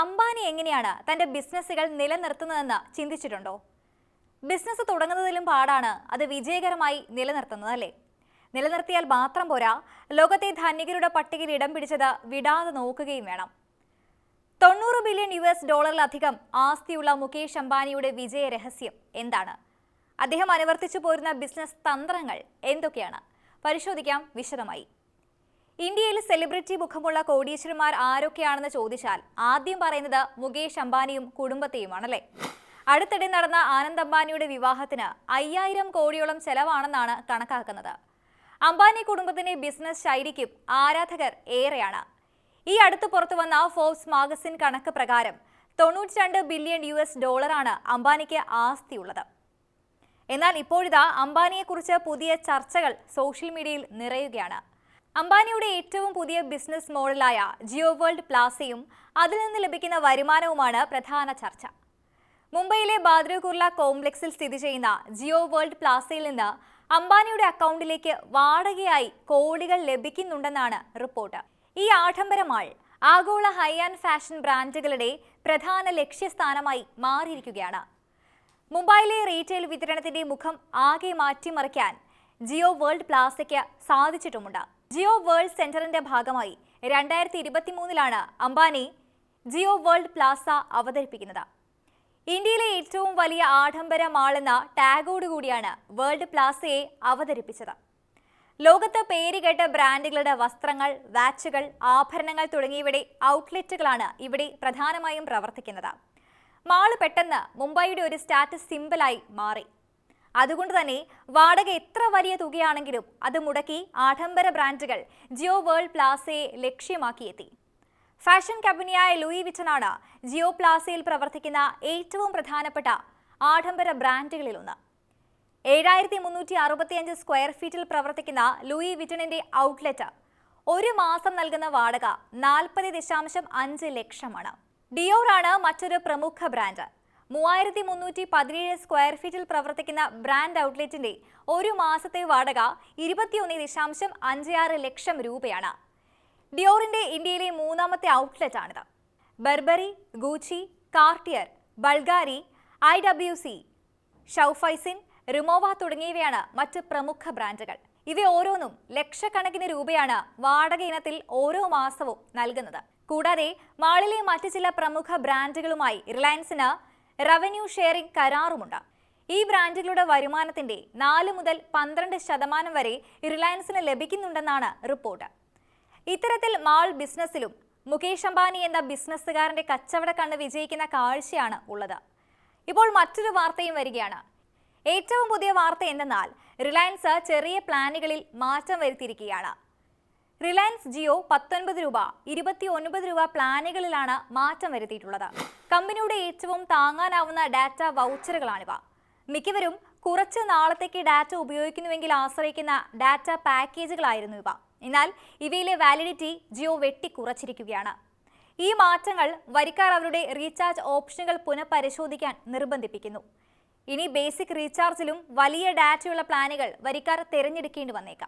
അംബാനി എങ്ങനെയാണ് തന്റെ ബിസിനസ്സുകൾ നിലനിർത്തുന്നതെന്ന് ചിന്തിച്ചിട്ടുണ്ടോ? ബിസിനസ് തുടങ്ങുന്നതിലും പാടാണ് അത് വിജയകരമായി നിലനിർത്തുന്നത് അല്ലേ? നിലനിർത്തിയാൽ മാത്രം പോരാ ലോകത്തെ ധനികരുടെ പട്ടികയിൽ ഇടം പിടിച്ചത് വിടാതെ നോക്കുകയും വേണം. തൊണ്ണൂറ് ബില്യൺ യു എസ് ഡോളറിലധികം ആസ്തിയുള്ള മുകേഷ് അംബാനിയുടെ വിജയ രഹസ്യം എന്താണ്? അദ്ദേഹം അനുവർത്തിച്ചു പോരുന്ന ബിസിനസ് തന്ത്രങ്ങൾ എന്തൊക്കെയാണ്? പരിശോധിക്കാം വിശദമായി. ഇന്ത്യയിൽ സെലിബ്രിറ്റി മുഖമുള്ള കോടീശ്വരന്മാർ ആരൊക്കെയാണെന്ന് ചോദിച്ചാൽ ആദ്യം പറയുന്നത് മുകേഷ് അംബാനിയും കുടുംബത്തെയുമാണല്ലേ? അടുത്തിടെ നടന്ന ആനന്ദ് അംബാനിയുടെ വിവാഹത്തിന് അയ്യായിരം കോടിയോളം ചെലവാണെന്നാണ് കണക്കാക്കുന്നത്. അംബാനി കുടുംബത്തിന്റെ ബിസിനസ് ശൈലിക്കും ആരാധകർ ഏറെയാണ്. ഈ അടുത്ത് പുറത്തു വന്ന ഫോബ്സ് മാഗസിൻ കണക്ക് പ്രകാരം തൊണ്ണൂറ്റി രണ്ട് ബില്യൺ യു എസ് ഡോളറാണ് അംബാനിക്ക് ആസ്തിയുള്ളത്. എന്നാൽ ഇപ്പോഴിതാ അംബാനിയെക്കുറിച്ച് പുതിയ ചർച്ചകൾ സോഷ്യൽ മീഡിയയിൽ നിറയുകയാണ്. അംബാനിയുടെ ഏറ്റവും പുതിയ ബിസിനസ് മോഡലായ ജിയോ വേൾഡ് പ്ലാസയും അതിൽ നിന്ന് ലഭിക്കുന്ന വരുമാനവുമാണ് പ്രധാന ചർച്ച. മുംബൈയിലെ ബാദ്ര കുർല കോംപ്ലക്സിൽ സ്ഥിതി ചെയ്യുന്ന ജിയോ വേൾഡ് പ്ലാസയിൽ നിന്ന് അംബാനിയുടെ അക്കൗണ്ടിലേക്ക് വാടകയായി കോടികൾ ലഭിക്കുന്നുണ്ടെന്നാണ് റിപ്പോർട്ട്. ഈ ആഡംബരമാൾ ആഗോള ഹൈ ആൻഡ് ഫാഷൻ ബ്രാൻഡുകളുടെ പ്രധാന ലക്ഷ്യസ്ഥാനമായി മാറിയിരിക്കുകയാണ്. മുംബൈയിലെ റീറ്റെയിൽ വിതരണത്തിന്റെ മുഖം ആകെ മാറ്റിമറിക്കാൻ ജിയോ വേൾഡ് പ്ലാസയ്ക്ക് സാധിച്ചിട്ടുമുണ്ട്. ജിയോ വേൾഡ് സെന്ററിന്റെ ഭാഗമായി രണ്ടായിരത്തി ഇരുപത്തി മൂന്നിലാണ് അംബാനി ജിയോ വേൾഡ് പ്ലാസ അവതരിപ്പിക്കുന്നത്. ഇന്ത്യയിലെ ഏറ്റവും വലിയ ആഡംബര മാളെന്ന ടാഗോടുകൂടിയാണ് വേൾഡ് പ്ലാസയെ അവതരിപ്പിച്ചത്. ലോകത്ത് പേരുകേട്ട ബ്രാൻഡുകളുടെ വസ്ത്രങ്ങൾ വാച്ചുകൾ ആഭരണങ്ങൾ തുടങ്ങിയവയുടെ ഔട്ട്ലെറ്റുകളാണ് ഇവിടെ പ്രധാനമായും പ്രവർത്തിക്കുന്നത്. മാൾ പെട്ടെന്ന് മുംബൈയുടെ ഒരു സ്റ്റാറ്റസ് സിമ്പിളായി മാറി. അതുകൊണ്ട് തന്നെ വാടക എത്ര വലിയ തുകയാണെങ്കിലും അത് മുടക്കി ആഡംബര ബ്രാൻഡുകൾ ജിയോ വേൾഡ് പ്ലാസയെ ലക്ഷ്യമാക്കിയെത്തി. ഫാഷൻ കമ്പനിയായ ലൂയി വിറ്റനാണ് ജിയോ പ്ലാസയിൽ പ്രവർത്തിക്കുന്ന ഏറ്റവും പ്രധാനപ്പെട്ട ആഡംബര ബ്രാൻഡുകളിലൊന്ന്. ഏഴായിരത്തി മുന്നൂറ്റി അറുപത്തിയഞ്ച് സ്ക്വയർ ഫീറ്റിൽ പ്രവർത്തിക്കുന്ന ലൂയി വിറ്റണിന്റെ ഔട്ട്ലെറ്റ് ഒരു മാസം നൽകുന്ന വാടക നാൽപ്പത് ദശാംശം അഞ്ച് ലക്ഷമാണ്. ഡിയോറാണ് മറ്റൊരു പ്രമുഖ ബ്രാൻഡ്. മൂവായിരത്തി മുന്നൂറ്റി പതിനേഴ് സ്ക്വയർ ഫീറ്റിൽ പ്രവർത്തിക്കുന്ന ബ്രാൻഡ് ഔട്ട്ലെറ്റിന്റെ ഒരു മാസത്തെ വാടക ഇരുപത്തിയൊന്ന് ദശാംശം അഞ്ച് ആറ് ലക്ഷം രൂപയാണ്. ഡിയോറിന്റെ ഇന്ത്യയിലെ മൂന്നാമത്തെ ഔട്ട്ലെറ്റ് ആണിത് Burberry Gucci Cartier Bulgari I W C ഷൗഫൈസിൻ Rimowa തുടങ്ങിയവയാണ് മറ്റ് പ്രമുഖ ബ്രാൻഡുകൾ. ഇവ ഓരോന്നും ലക്ഷക്കണക്കിന് രൂപയാണ് വാടക ഇനത്തിൽ ഓരോ മാസവും നൽകുന്നത്. കൂടാതെ മാളിലെ മറ്റ് ചില പ്രമുഖ ബ്രാൻഡുകളുമായി റിലയൻസിന് റവന്യൂ ഷെയറിംഗ് കരാറുമുണ്ട്. ഈ ബ്രാൻഡുകളുടെ വരുമാനത്തിന്റെ നാല് മുതൽ പന്ത്രണ്ട് ശതമാനം വരെ റിലയൻസിന് ലഭിക്കുന്നുണ്ടെന്നാണ് റിപ്പോർട്ട്. ഇത്തരത്തിൽ മാൾ ബിസിനസ്സിലും മുകേഷ് അംബാനി എന്ന ബിസിനസ്സുകാരന്റെ കച്ചവട കണ്ണ് വിജയിക്കുന്ന കാഴ്ചയാണ് ഉള്ളത്. ഇപ്പോൾ മറ്റൊരു വാർത്തയും വരികയാണ്. ഏറ്റവും പുതിയ വാർത്ത എന്തെന്നാൽ റിലയൻസ് ചെറിയ പ്ലാനുകളിൽ മാറ്റം വരുത്തിയിരിക്കുകയാണ്. റിലയൻസ് ജിയോ പത്തൊൻപത് രൂപ ഇരുപത്തി ഒൻപത് രൂപ പ്ലാനുകളിലാണ് മാറ്റം വരുത്തിയിട്ടുള്ളത്. കമ്പനിയുടെ ഏറ്റവും താങ്ങാനാവുന്ന ഡാറ്റ വൗച്ചറുകളാണിവ. മിക്കവരും കുറച്ച് നാളത്തേക്ക് ഡാറ്റ ഉപയോഗിക്കുന്നുവെങ്കിൽ ആശ്രയിക്കുന്ന ഡാറ്റ പാക്കേജുകളായിരുന്നു ഇവ. എന്നാൽ ഇവയിലെ വാലിഡിറ്റി ജിയോ വെട്ടിക്കുറച്ചിരിക്കുകയാണ്. ഈ മാറ്റങ്ങൾ വരിക്കാർ അവരുടെ റീചാർജ് ഓപ്ഷനുകൾ പുനഃപരിശോധിക്കാൻ നിർബന്ധിപ്പിക്കുന്നു. ഇനി ബേസിക് റീചാർജിലും വലിയ ഡാറ്റയുള്ള പ്ലാനുകൾ വരിക്കാർ തിരഞ്ഞെടുക്കേണ്ടി വന്നേക്കാം.